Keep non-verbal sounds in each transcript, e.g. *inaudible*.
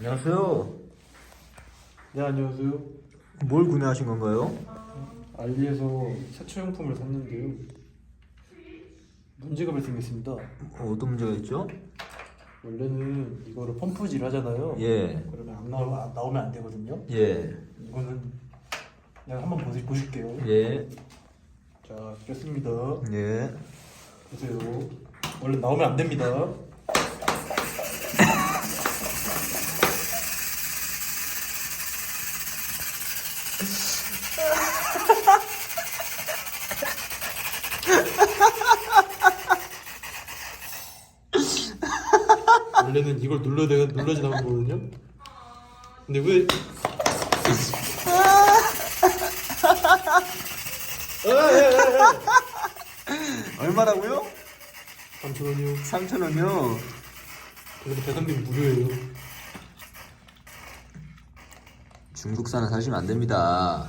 안녕하세요. 네 안녕하세요. 뭘 구매하신 건가요? 알리에서 세차용품을 샀는데요. 문제가 발생했습니다. 어, 어떤 문제가 있죠? 원래는 이거를 펌프질 하잖아요. 예, 그러면 안 나오, 안 나오면 안 되거든요. 예, 이거는 내가 한번 보시, 보실게요. 예, 자, 꼈습니다. 예. 보세요. 원래 나오면 안 됩니다. 원래는 이걸 눌러야 돼, 눌러지 나온 거거든요. 근데 왜? 얼마라고요? 3,000원이요. 3,000원이요. 그래도 배송비 무료예요. 중국산은 사시면 안 됩니다.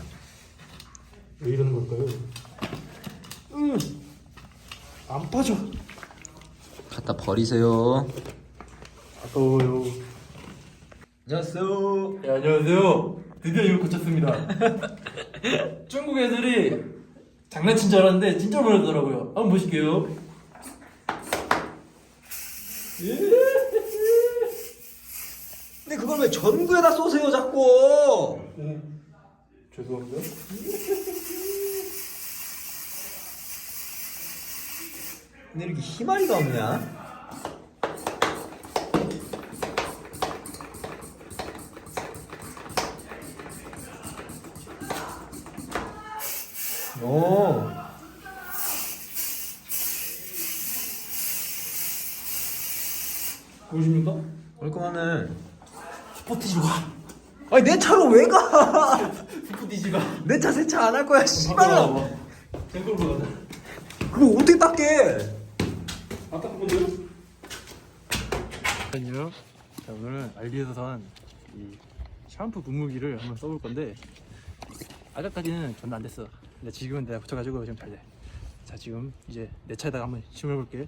왜 이러는 걸까요? 음, 안 빠져. 갖다 버리세요. 아까워요. 안녕하세요. 네, 안녕하세요. 드디어 이걸 고쳤습니다. *laughs* 중국 애들이 장난친 줄 알았는데 진짜 보내더라고요. 한번 보실게요. 근데 그걸 왜 전구에다 쏘세요, 자꾸? 음, 죄송합니다. 근데 이렇게 희망이가 없냐? 오. 보십니까? 얼끔하네. 스포티지가. 아니 내 차로 왜 가? 스포티지가. 내 차 세차 안 할 거야. 씨발아. 땡골로 가자. 그거 어떻게 닦게? 아까 건데요? 안녕. 자 오늘은 알리에서 산 이 샴푸 분무기를 한번 써볼 건데 아까까지는 전혀 안 됐어. 근데 지금은 내가 붙여가지고 지금 잘 돼. 자 지금 이제 내 차에다가 한번 심어볼게.